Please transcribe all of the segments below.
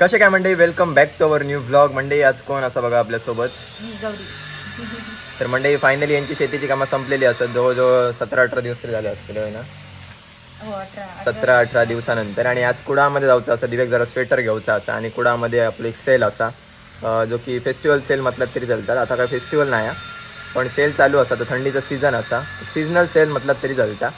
कसे काय मंडळी? Welcome back to our new blog मंडळी आज कोण असं बघा आपल्यासोबत? मी गौरी. तर मंडळी फायनली यांची शेतीची कामं संपलेली असतात. जवळजवळ सतरा अठरा दिवस तरी झाले असतील होय ना? हो अठरा सतरा अठरा दिवसानंतर. आणि आज कुडामध्ये जाऊचं असं दिवेक जरा स्वेटर घ्यायचा असा. आणि कुडामध्ये आपलं एक सेल असा अं, जो की फेस्टिवल सेल म्हटलं तरी चालतात आता काय फेस्टिवल नाही हा. पण सेल चालू असा तर थंडीचा सीझन असा. सीझनल सेल म्हटलं तरी चालता.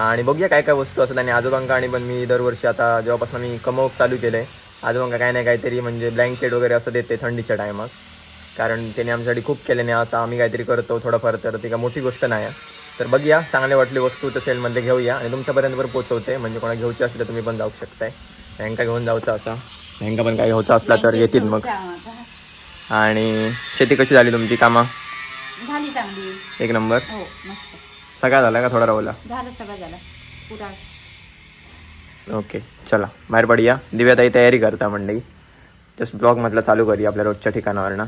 आणि बघूया काय काय वस्तू असतात. आणि आजोबांका आणि पण मी दरवर्षी आता जेव्हापासून मी कमवक चालू केलं आहे आजोबांका काय नाही काहीतरी म्हणजे ब्लँकेट वगैरे असं देते थंडीच्या टायमात कारण त्याने आमच्यासाठी खूप केले नाही असं आम्ही काहीतरी करतो थोडंफार तर ती काय मोठी गोष्ट नाही आहे. तर बघूया चांगले वाटले वस्तू तर सेलमध्ये घेऊया आणि तुमच्यापर्यंत पण पोचवते म्हणजे कोणा घ्यायची असली तर तुम्ही पण जाऊ शकताय. बँका घेऊन जाऊचा असा. बँका पण काय घ्यायचा असला तर येतील मग. आणि शेती कशी झाली तुमची? कामं? झाली चांगली. एक नंबर. हो सगळा झाला का थोडा राहला? झालं सगळं झालं. पुरा ओके चला. बाहेर पडूया. दिव्याताई तयारी करता मंडई जस्ट ब्लॉग मधला चालू करूया आपल्या रोजच्या ठिकाणावर ना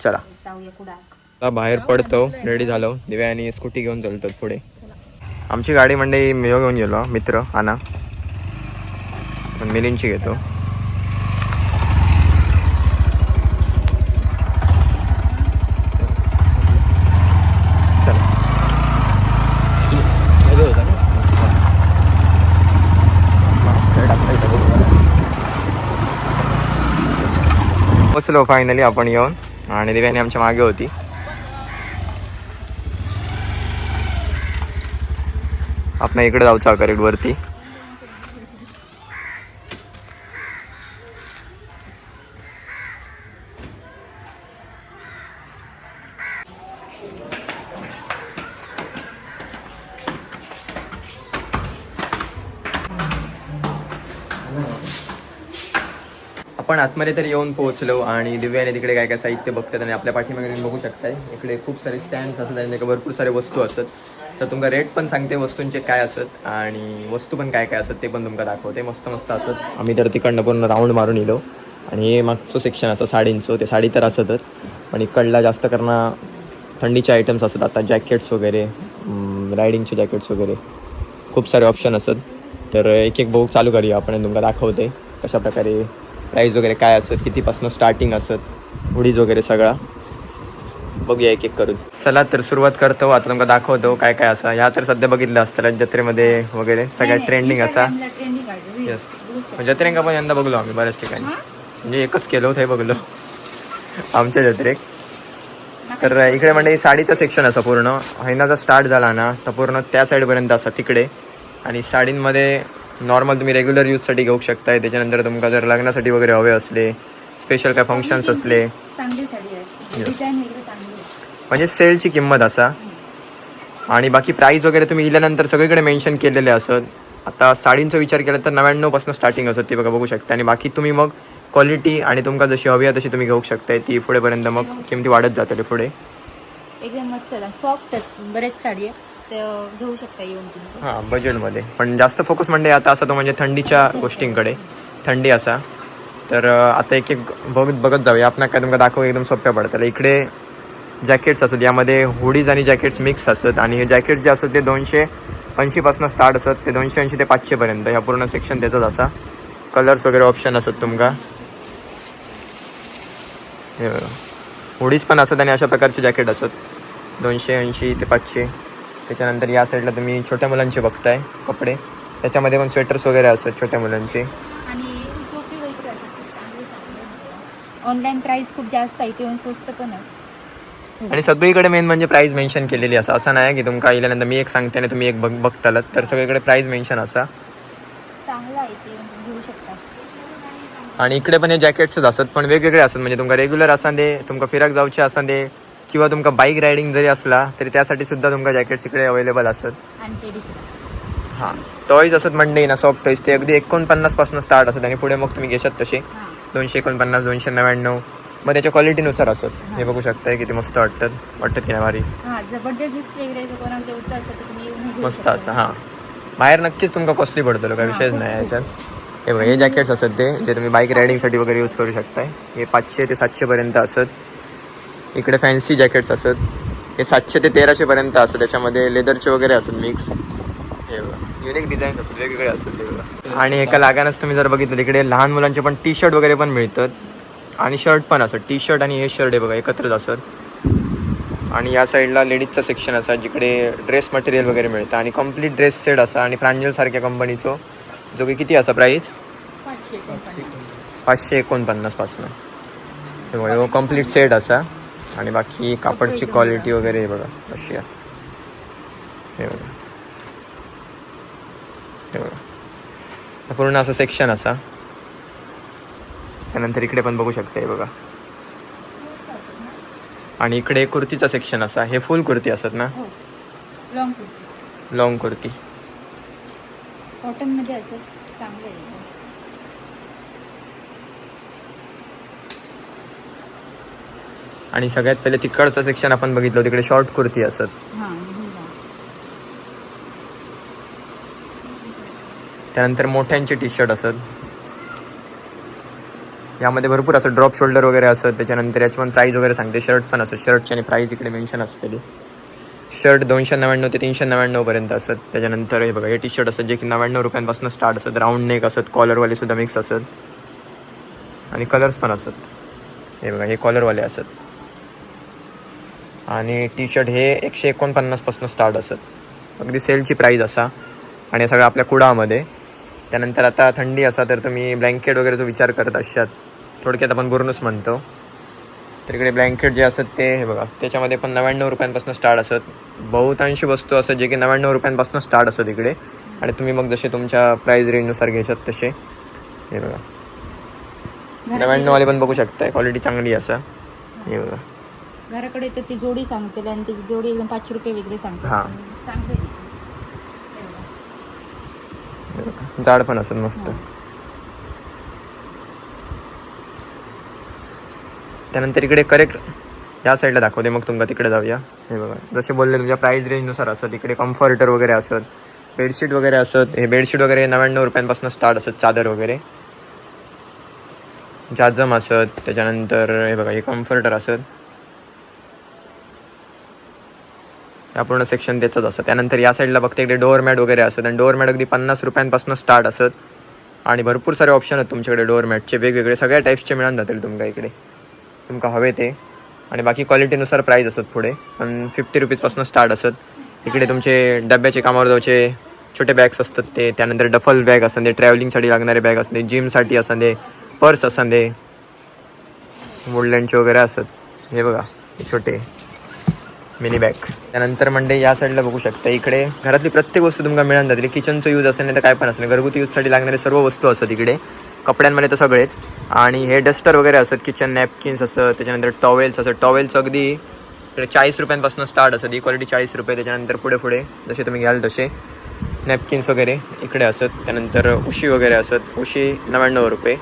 चला. जाऊया आता बाहेर पडतो. रेडी झालो. दिव्या आणि स्कूटी घेऊन चालतो पुढे. आमची गाडी मंडई मी घेऊन गेलो. मित्र आना पण मिलिंदची घेतो चला पोचलो फायनली आपण येऊन. आणि दिव्याने आमच्या मागे होती. आपण इकडे जाऊ चाकरेट वरती. आपण आतमध्ये तर येऊन पोहोचलो आणि दिव्याने तिकडे काय काय साहित्य बघतात आणि आपल्या पाठीमागे बघू शकताय. इकडे खूप सारे स्टँड्स असतात आणि भरपूर सारे वस्तू असतात. तर तुमका रेट पण सांगते वस्तूंचे काय असत आणि वस्तू पण काय काय असत ते पण तुमका दाखवते. मस्त मस्त असत आम्ही तर तिकडनं पूर्ण राऊंड मारून येलो. आणि हे मागचं सेक्शन असं साडींचं. ते साडी तर असतच. पण इकडला जास्त करणं थंडीचे आयटम्स असतात. आता जॅकेट्स वगैरे रायडिंगचे जॅकेट्स वगैरे. खूप सारे ऑप्शन असत तर एक एक बघू चालू करूया आपण तुमका दाखवते कशा प्रकारे प्राईस वगैरे काय असत कितीपासून स्टार्टिंग असत हुडीज वगैरे सगळा. बघूया एक एक करून. चला तर सुरुवात करतो आता तुमका दाखवतो काय काय असा. ह्या तर सध्या बघितलं असतं जत्रेमध्ये वगैरे सगळ्यात ट्रेंडिंग असा. येस जत्रेंका पण यंदा बघलो आम्ही बऱ्याच ठिकाणी. म्हणजे एकच केलं होतं हे बघलो. आमच्या जत्रेक तर इकडे म्हणजे साडीचं सेक्शन असं पूर्ण. हैनाचा स्टार्ट झाला ना तर पूर्ण त्या साईडपर्यंत असं तिकडे. आणि साडींमध्ये नॉर्मल तुम्ही रेग्युलर यूजसाठी घेऊ शकताय. त्याच्यानंतर तुमका जर लग्नासाठी वगैरे हवे असले स्पेशल काय फंक्शन्स असले. म्हणजे सेलची किंमत असा. आणि बाकी प्राईस वगैरे तुम्ही इल्यानंतर सगळीकडे मेन्शन केलेले असत. आता साडींचा विचार केला तर नव्याण्णवपासून स्टार्टिंग असत ते बघा बघू शकता. आणि बाकी तुम्ही मग क्वालिटी आणि तुमका जशी हवी आहे तशी तुम्ही घेऊ शकताय. ती पुढेपर्यंत मग किमती वाढत जाते पुढे. एकदम मस्त सॉफ्ट बरेच साडी आहे. घेऊ शकता येऊन तुम्ही. हां बजेटमध्ये पण जास्त फोकस म्हणजे आता असा तो म्हणजे थंडीच्या गोष्टींकडे. थंडी असा. तर आता एक एक बघत बघत जाऊया. आपण काय तुमका दाखव एकदम सोप्या पडतात. इकडे जॅकेट्स असत यामध्ये हुडीज आणि जॅकेट्स मिक्स असत आणि हे जॅकेट्स जे असत ते दोनशे ऐंशीपासून स्टार्ट असत ते दोनशे ऐंशी ते पाचशेपर्यंत ह्या पूर्ण सेक्शन त्याचाच असा. कलर्स वगैरे ऑप्शन असत तुमका. हुडीज पण असत आणि अशा प्रकारचे जॅकेट असत दोनशे ऐंशी ते पाचशे. त्याच्यानंतर या साईडला तुम्ही छोट्या मुलांचे बघताय कपडे. त्याच्यामध्ये पण स्वेटर्स वगैरे असतात छोट्या मुलांचे. ऑनलाईन प्राइस खूप जास्त आहे ते स्वस्त पण आहे. आणि सगळीकडे मेन म्हणजे प्राईस मेन्शन केलेली असा. असं नाही की तुमका इल्यानंतर मी एक सांगते आणि तुम्ही एक बघ बघतालात तर सगळीकडे प्राईस मेन्शन असा. चांगलं आहे ते घेऊ शकता. आणि इकडे पण हे जॅकेट्सच असतात पण वेगवेगळे असतात. म्हणजे तुमका रेग्युलर असा दे तुमका फिराक जाऊचे असा दे किंवा तुमका बाईक रायडिंग जरी असला तरी त्यासाठी सुद्धा तुमका जॅकेट्स इकडे अवेलेबल असतात आणि ते डिस्काउंट हां. टॉईज असत म्हणजे ना सॉफ्ट टॉईज ते अगदी एकोणपन्नासपासून स्टार्ट असतात आणि पुढे मग तुम्ही घेशात तसे. हां. दोनशे एकोणपन्नास दोनशे नव्याण्णव मग त्याच्या क्वालिटीनुसार असत. हे बघू शकताय किती मस्त वाटतात वाटतात की नाही भारी? हां जर बर्थडे गिफ्ट वगैरे जर कोणाला द्यायचं असेल तर तुम्ही येऊन घेऊ मस्त शकता. असं हां. बाहेर नक्कीच तुमका कॉस्टली पडतो काय विषयच नाही याच्यात. हे बघा हे जॅकेट्स असत ते जे तुम्ही बाईक रायडिंगसाठी वगैरे यूज करू शकताय. हे पाचशे ते सातशेपर्यंत असत. इकडे फॅन्सी जॅकेट्स असत. हे सातशे ते तेराशेपर्यंत असतं. त्याच्यामध्ये लेदरचे वगैरे असतात मिक्स हे बघा. युनिक डिझाईन्स असतात. वेगवेगळे असतात ते बघा. आणि एका लागानच तुम्ही जर बघितलं तिकडे लहान मुलांचे पण टी शर्ट वगैरे पण मिळतात. आणि शर्ट पण असत टी शर्ट आणि हे शर्ट आहे बघा एकत्रच असत आणि या साईडला लेडीजचं सेक्शन असा जिकडे ड्रेस मटेरियल वगैरे मिळतं. आणि कंप्लीट ड्रेस सेट असा. आणि प्रांजल सारख्या कंपनीचो जो की किती असा प्राईस पाचशे एकोणपन्नास. पाचशे एकोणपन्नासपासून. हे बघा कंप्लीट सेट असा. आणि बाकी कापडची क्वालिटी वगैरे हे बघा कशी आहे. हे बघा. हे बघा. हे पूर्ण असं सेक्शन असा. त्यानंतर इकडे पण बघू शकता हे बघा. आणि इकडे कुर्तीचा सेक्शन असा. हे फुल कुर्ती असत ना? हो. लॉंग कुर्ती. लॉंग कुर्ती. कॉटनमध्ये चांगलं आहे एकदम. आणि सगळ्यात पहिले तिकडचं सेक्शन आपण बघितलं तिकडे शॉर्ट कुर्ती असत. त्यानंतर मोठ्यांचे टी शर्ट असत. यामध्ये भरपूर असं ड्रॉप शोल्डर वगैरे असत. त्याच्यानंतर याची पण प्राईस वगैरे सांगते. शर्ट पण असत. शर्टची आणि प्राईस इकडे मेन्शन असतेली शर्ट दोनशे नव्याण्णव ते तीनशे नव्याण्णवपर्यंत असत. त्याच्यानंतर हे बघा हे टी शर्ट असत जे की नव्याण्णव रुपयांपासून स्टार्ट असत. राऊंड नेक असत. कॉलरवाले सुद्धा मिक्स असत. आणि कलर्स पण असत. हे बघा हे कॉलरवाले असत. आणि टी शर्ट हे एकशे एकोणपन्नासपासून स्टार्ट असत. अगदी सेलची प्राईस असा. आणि सगळं आपल्या कुडामध्ये. त्यानंतर आता थंडी असा तर तुम्ही ब्लँकेट वगैरेचा विचार करत असात थोडक्यात आपण बुरनूस म्हणतो. तर इकडे ब्लँकेट जे असत ते हे बघा त्याच्यामध्ये पण नव्याण्णव रुपयांपासून स्टार्ट असत. बहुतांशी वस्तू असत जे की नव्याण्णव रुपयांपासून स्टार्ट असत इकडे. आणि तुम्ही मग जसे तुमच्या प्राईस रेंजनुसार घ्यायच्यात तसे. हे बघा. नव्याण्णववाले पण बघू शकताय क्वालिटी चांगली असा. हे बघा. घराकडे तर ती जोडी सांगते आणि त्याची जोडी एकदम पाचशे रुपये वेगळी सांगते. हां. सांगते ती. हे बघा जाड पण असत मस्त. त्यानंतर इकडे करेक्ट या साईडला दाखवते मग तुमका तिकडे जाऊया. हे बघा जसे बोलले तुमच्या प्राईस रेंजनुसार असत इकडे कम्फर्टर वगैरे असत बेडशीट वगैरे असत हे बेडशीट वगैरे नव्याण्णव रुपयांपासून स्टार्ट असत चादर वगैरे. जाजम असत त्याच्यानंतर हे बघा हे कम्फर्टर असत. या पूर्ण सेक्शन त्याचंच असतं त्यानंतर या साईडला बघते इकडे डोअरमॅट वगैरे असत आणि डोअरमॅट अगदी पन्नास रुपयांपासून स्टार्ट असत आणि भरपूर सारे ऑप्शन आहेत तुमच्याकडे डोअरमॅटचे वेगवेगळे सगळ्या टाईप्सचे मिळून जातील तुमका इकडे. तुमका हवे ते. आणि बाकी क्वालिटीनुसार प्राईज असतात पुढे. पण फिफ्टी रुपीजपासून स्टार्ट असत इकडे तुमचे डब्याचे कामावर जाऊचे छोटे बॅग्स असतात ते. त्यानंतर डफल बॅग असं दे ट्रॅव्हलिंगसाठी लागणारे बॅग असते जिमसाठी असं दे पर्स असं दे वुडलँडचे वगैरे असतात. हे बघा छोटे. मिनी बॅग त्यानंतर म्हणजे या साईडला बघू शकता इकडे घरातली प्रत्येक वस्तू तुमका मिळून जातील. किचनचं यूज असेल नाही तर काय पण असेल. घरगुती यूजसाठी लागणारे सर्व वस्तू असतात इकडे. कपड्यांमध्ये तर सगळेच. आणि हे डस्टर वगैरे असतात किचन नॅपकिन्स असतं त्याच्यानंतर टॉवेल्स असतात. टॉवेल्स अगदी इकडे चाळीस रुपयांपासून स्टार्ट असतात. ही क्वालिटी चाळीस रुपये त्याच्यानंतर पुढे पुढे जसे तुम्ही घ्याल तसे. नॅपकिन्स वगैरे इकडे असत त्यानंतर उशी वगैरे असत उशी नव्याण्णव रुपये.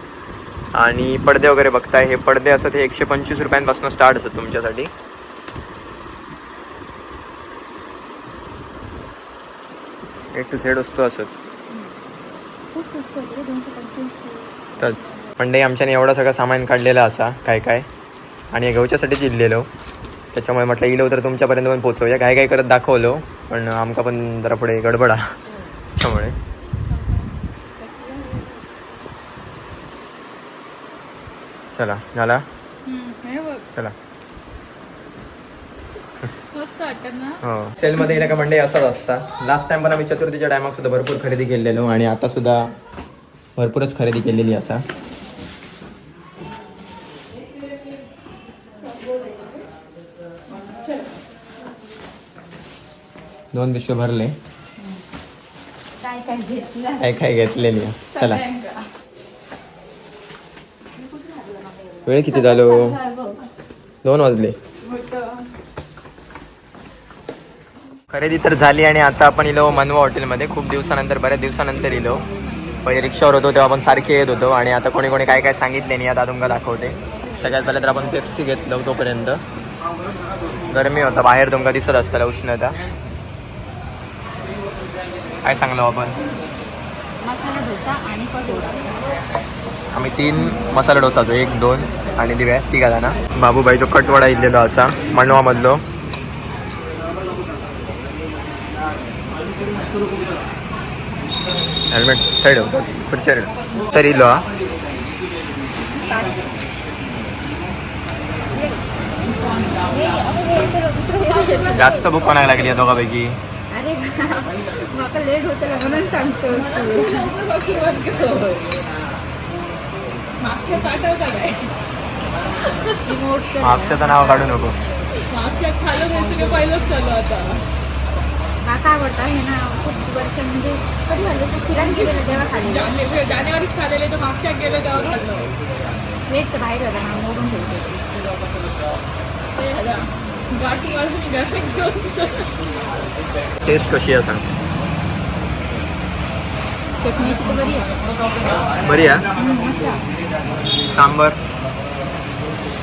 आणि पडदे वगैरे बघताय. हे पडदे असत हे एकशे पंचवीस रुपयांपासून स्टार्ट असत तुमच्यासाठी. ए टू झेड वस्तू असत. खूप स्वस्त होते रे, दोनशे पंच्याऐंशी. तच. पण आमच्याने एवढं सगळं सामान काढलेलं असा काय काय. आणि हे इल्लेलो त्याच्यामुळे म्हटलं इलो तर तुमच्यापर्यंत पण पोचवूया काय काय करत दाखवलो पण आमका पण जरा पुढे गडबडा. त्याच्यामुळे. चला झाला? चला. वाटत ना? हो. सेलमध्ये येण्या का मंडई असाच असता. लास्ट टाइम पण आम्ही चतुर्थीच्या टायमात सुद्धा भरपूर खरेदी केलेलो आणि आता सुद्धा भरपूरच खरेदी केलेली असा. दोन पिशवे भरले. काय काय घेतलं? काय काय घेतलेली. चला. वेळ किती झालो? दोन वाजले. खरेदी तर झाली आणि आता आपण इलो मनवा हॉटेलमध्ये. खूप दिवसानंतर बऱ्याच दिवसानंतर इलो. पहिले रिक्षावर होतो तेव्हा आपण सारखे येत होतो आणि आता कोणी कोणी काय काय सांगितले नाही आता तुमका दाखवते. सगळ्यात पहिले तर आपण पेप्सी घेतलो तोपर्यंत. गरमी होता बाहेर तुमका दिसत असताना उष्णता. काय सांगलो आपण? आम्ही तीन मसाला डोसाचो एक दोन आणि दिव्या तिघा जणा. बाबूबाईचो कटवडा इल्लेलो असा मडवामधलो हेल्मेट थंय ठेवतो खुर्चेर तर इलो हा जास्त बुक कोणाक लागली आहे दोघांपैकी अरे म्हाका लेट होतं म्हणून सांगतो मागच्याच आठवता काय मागचं नाव काढू नको मागच्या खालं रेसिपी पहिलंच चालू आता काका आवडता हे ना खूप वर्ष म्हणजे कधी झालं ते फिरायला गेलेलं तेव्हा खाल्लेलं जानेवारीत खाल्लेले तर मागच्या गेलं तेव्हा खाल्लं तर बाहेर होता ना मोडून ठेवतो ते ह्याला गाठी वाढून निघाले घेऊन टेस्ट कशी आहे सांग. चटणीची तर बरी आहे. बरी आहे? हम्म. सांबर?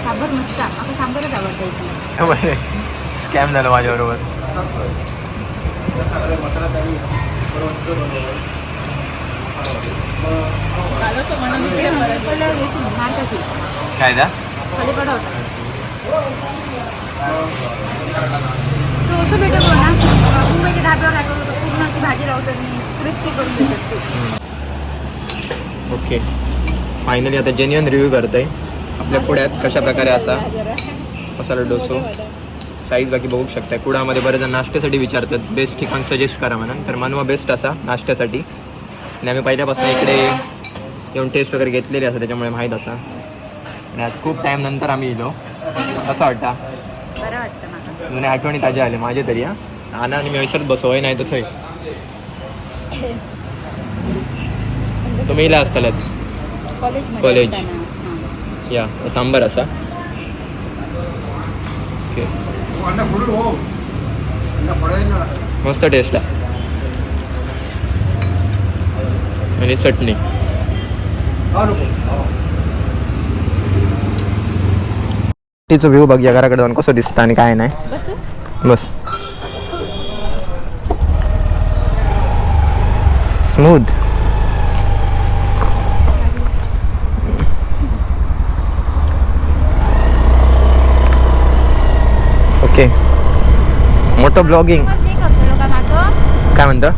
सांबर मस्त. आता सांबरच आवडतं स्कॅम झालं माझ्याबरोबर. कालच म्हणून ते काय मुंबईच्या काय करतो भाजी लावतात क्रिस्पी करून देतात ओके. फायनली आता जेन्युअन रिव्ह्यू करतोय. आपल्या पुढ्यात कशा प्रकारे असा मसाला डोसो? साईज बाकी बघू शकताय. कुडामध्ये बरेच जण नाश्त्यासाठी विचारतात. बेस्ट ठिकाण सजेस्ट करा म्हणून तर मनवा बेस्ट असा नाश्त्यासाठी. आणि आम्ही पहिल्यापासून इकडे येऊन टेस्ट वगैरे घेतलेली असं त्याच्यामुळे माहीत असा. आणि आज खूप टाईम नंतर आम्ही येलो असं वाटतं? जुन्या आठवणी ताज्या आल्या माझे तरी हा. आणा आणि मी ऐशात बसवय नाही थंय तुम्ही इला असतालच कॉलेज. या सांबर असा. ओके मस्त टेस्ट आहे आणि चटणी. तिचं व्ह्यू बघ या घराकडे जाऊन कसं दिसतं आणि काय नाही. बसू? बस. Smooth okay. मोठं ब्लॉगिंग काय म्हणतं?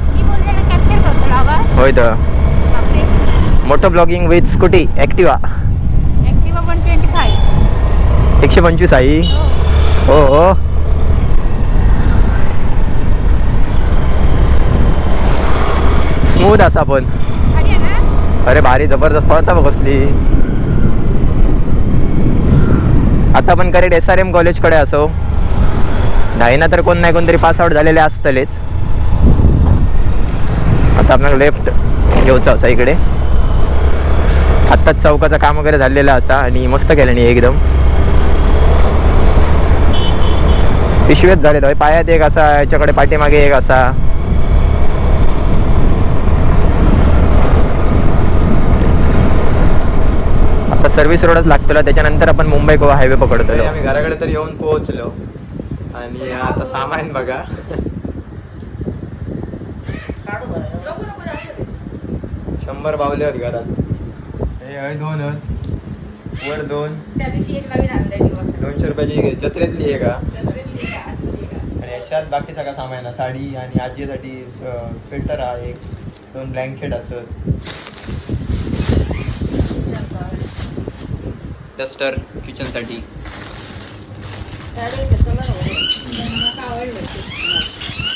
होय तर. मोठं ब्लॉगिंग विथ स्कूटी ॲक्टिवा एकशे पंचवीस आई. हो हो. स्मूथ असा पण. अरे भारी जबरदस्त. पळता बघ कसली. आता पण करेक्ट एस आर एम कॉलेजकडे असो. ना तर कोण नाही कोणतरी पास आउट झालेले असतलेच. आता आपल्याला लेफ्ट घेऊचा असा इकडे. आत्ताच चौकाचं काम वगैरे झालेलं असा आणि मस्त केलं नाही एकदम. पिशवेत झाले पायात एक असा याच्याकडे पाठीमागे एक असा. आता सर्व्हिस रोडच लागतो त्याच्यानंतर आपण मुंबई गोवा हायवे पकडतो आम्ही घराकडे तर येऊन पोहोचलो. आणि आता सामान बघा. शंभर बावले आहेत घरात. हे हय दोन आहेत. वर दोन. दोनशे रुपयाची जत्रेतली आहे का. आणि याच्यात बाकी सगळं सामान आहे. साडी आणि आजीसाठी स्वेटर आहे एक. दोन ब्लँकेट असत डस्टर किचनसाठी आवडलं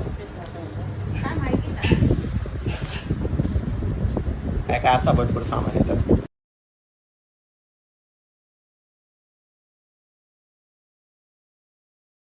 काय माहिती नाही काय काय असा भरपूर सामान